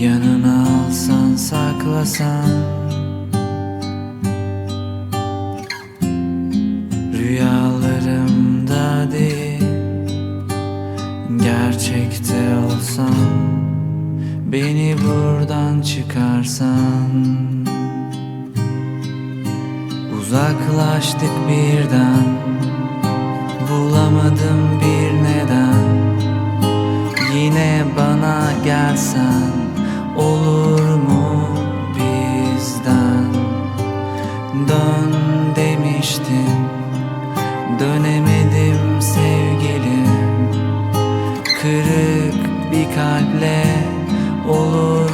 Yanına alsan saklasan. Rüyalarımda değil Gerçekte olsan. Beni buradan çıkarsan. Uzaklaştık birden. Bulamadım bir neden. Yine bana gelsen Olur mu bizden? Dön demiştin Dönemedim sevgilim. Kırık bir kalple Olur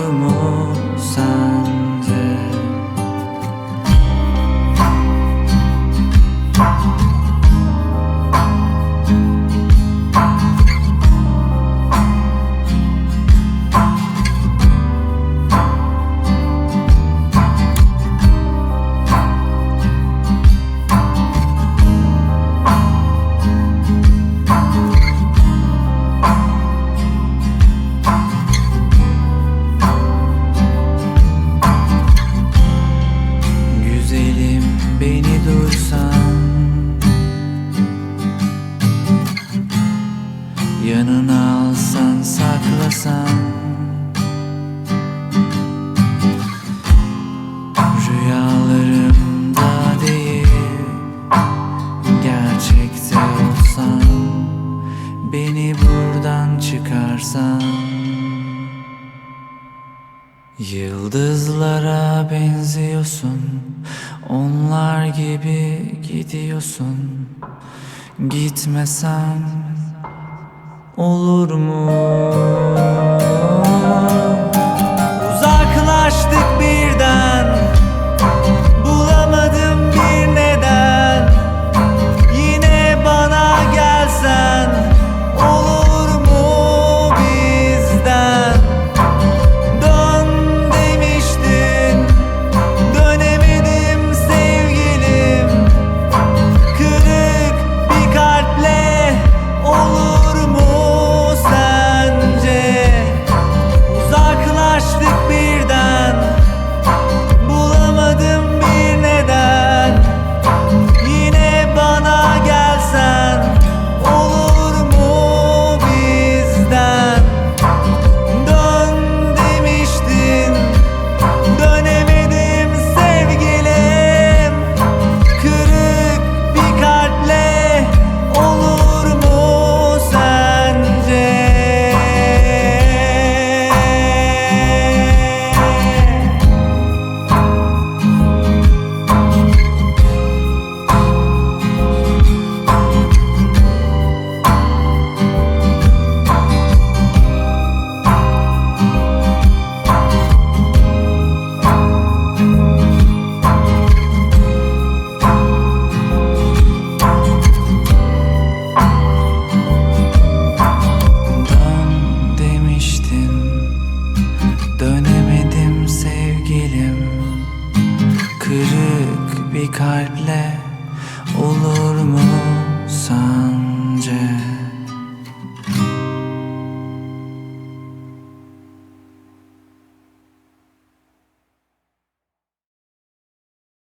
saklasan Rüyalarımda değil Gerçekte olsan Beni buradan çıkarsan. Yıldızlara benziyorsun Onlar gibi gidiyorsun. Gitmesem olur mu? Bir kalple Olur mu